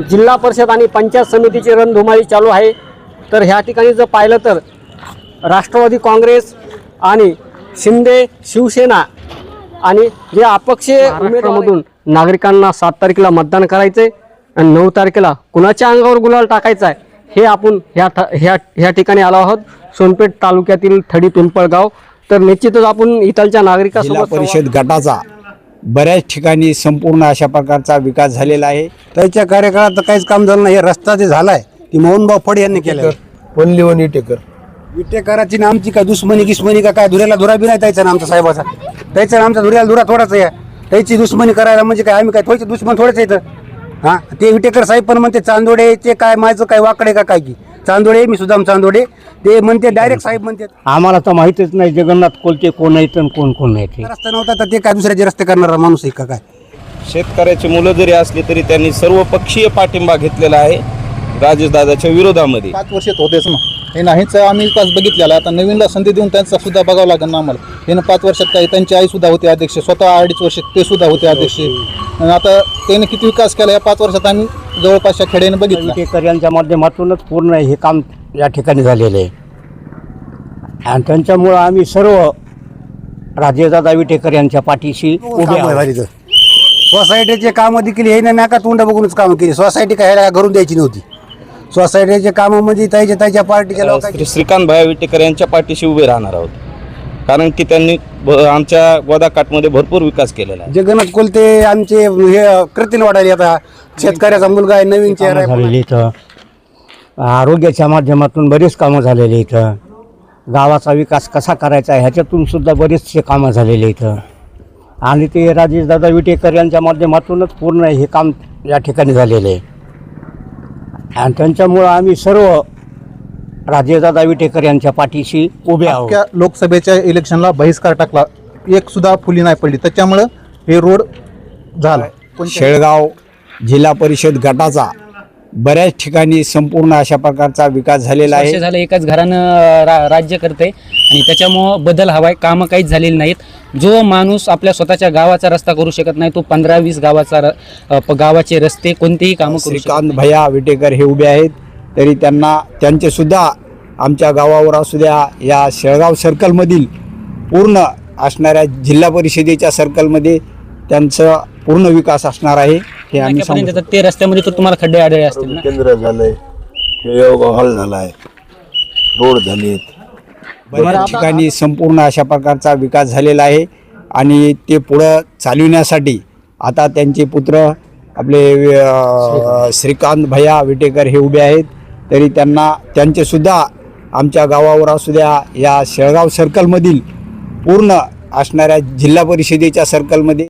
जिल्हा परिषद आणि पंचायत समितीची रणधुमाळी चालू आहे. तर ह्या ठिकाणी जर पाहिलं तर राष्ट्रवादी काँग्रेस आणि शिंदे शिवसेना आणि जे अपक्ष उमेदवारामधून नागरिकांना सात तारखेला मतदान करायचे आणि नऊ तारखेला कुणाच्या अंगावर गुलाल टाकायचा आहे हे आपण ह्या ह्या ह्या ठिकाणी आलो आहोत. सोनपेठ तालुक्यातील थडी पिंपळगाव तर निश्चितच आपण इथलच्या नागरिकांसोबत परिषद गटाचा बऱ्याच ठिकाणी संपूर्ण अशा प्रकारचा विकास झालेला आहे. त्याच्या कार्यकाळात तर काहीच काम झालं नाही. हे रस्ता जे झालाय ती मोहनभाऊ फड यांनी केलं वनलीवन इटेकर विटेकराची ना आमची काय दुश्मनी किस्मनी का काय धुऱ्याला धुरा बी नाही त्याचा ना आमचा साहेबाचा. त्याचा ना आमचा धुऱ्याला धुरा थोडाच आहे. त्याची दुश्मनी करायला म्हणजे काय आम्ही काय थोडीचे दुश्मन थोडेच येतं हा ते विटेकर साहेब पण म्हणते चांदोडे ते काय माझं काय वाकडे का काय की. चांदोडे मी सुदाम चांदोडे. ते म्हणते डायरेक्ट साहेब म्हणते. आम्हाला तर माहितीच नाही जगन्नाथ कोलते कोण आहेत आणि कोण कोण नाही ते. रस्ता नव्हता तर ते काय दुसऱ्याचे रस्ते करणारा माणूस आहे का काय? शेतकऱ्याची मुलं जरी असली तरी त्यांनी सर्वपक्षीय पाठिंबा घेतलेला आहे राजेशदादाच्या विरोधामध्ये. पाच वर्षात होतेच ना. हे नाहीच आम्ही विकास बघितलेला. आता नवीनला संधी देऊन त्यांचा सुद्धा बघावं लागेल ना आम्हाला. हे पाच वर्षात काय त्यांची आई सुद्धा होते अध्यक्ष. स्वतः अडीच वर्ष ते सुद्धा होते अध्यक्ष. आणि आता त्याने किती विकास केला या पाच वर्षात आम्ही जवळपासच्या खेड्याने बघितलं. विटेकर यांच्या माध्यमातूनच पूर्ण हे काम या ठिकाणी झालेलं आहे. आणि त्यांच्यामुळं आम्ही सर्व राजेदादा विटेकर यांच्या पाठीशी उभे काम आहोत. झाली तर सोसायटीचे कामं देखील हे नाही का तोंड बघूनच कामं केली. सोसायटी काय ह्याला घरून द्यायची नव्हती. सोसायटीचे कामं म्हणजे त्याच्या त्याच्या पार्टीच्या लोकांची श्री श्रीकांत भाया विटेकर यांच्या पाठीशी उभे राहणार आहोत. कारण की त्यांनी आमच्या गोदाकाठमध्ये भरपूर विकास केलेला आहे. जगन्नाथ कोलते आमचे हे करतील वाढायला आता शेतकऱ्याचा मुलगा आहे नवीन चेहरा कामं झालेली इथं. आरोग्याच्या माध्यमातून बरेच कामं झालेली इथं. गावाचा विकास कसा करायचा आहे ह्याच्यातून सुद्धा बरेचसे कामं झालेले इथं. आणि ते राजेशदादा विटेकर यांच्या माध्यमातूनच पूर्ण हे काम या ठिकाणी झालेलं आहे. आणि त्यांच्यामुळं आम्ही सर्व राजेशदादा विटेकर यांच्या पाठीशी उभे आहोत. अख्ख्या लोकसभेच्या इलेक्शनला बहिष्कार टाकला. एक सुद्धा फुली नाही पडली. त्याच्यामुळं हे रोड झाला. शेळगाव जिल्हा परिषद गटाचा बऱ्याच ठिकाणी संपूर्ण अशा प्रकारचा विकास झालेला वर्ष आहे झालं. एकाच घरानं रा राज्य करते आणि त्याच्यामुळं बदल हवाय कामं काहीच झालेली नाहीत. जो माणूस आपल्या स्वतःच्या गावाचा रस्ता करू शकत नाही तो पंधरा वीस गावाचा र- अ, प- गावाचे रस्ते कोणतेही कामं करू शकत श्रीकांत भैया विटेकर हे उभे आहेत. तरी त्यांना त्यांचे सुद्धा आमच्या गावावर असू द्या या शेळगाव सर्कलमधील पूर्ण असणाऱ्या जिल्हा परिषदेच्या सर्कलमध्ये त्यांचं पूर्ण विकास असणार आहे हे आम्ही. येतात. ते रस्त्यामध्ये तर तुम्हाला खड्डे आढळले असतील ना केंद्र झालंय खेळगाव हॉल झालाय रोड झालेत बऱ्याच ठिकाणी संपूर्ण अशा प्रकारचा विकास झालेला आहे आणि ते पुढं चालविण्यासाठी आता त्यांचे पुत्र आपले अ, श्रीकांत भैया विटेकर हे उभे आहेत तरी त्यांना त्यांचेसुद्धा आमच्या गावावर असू द्या या शेळगाव सर्कलमधील पूर्ण असणाऱ्या जिल्हा परिषदेच्या सर्कलमध्ये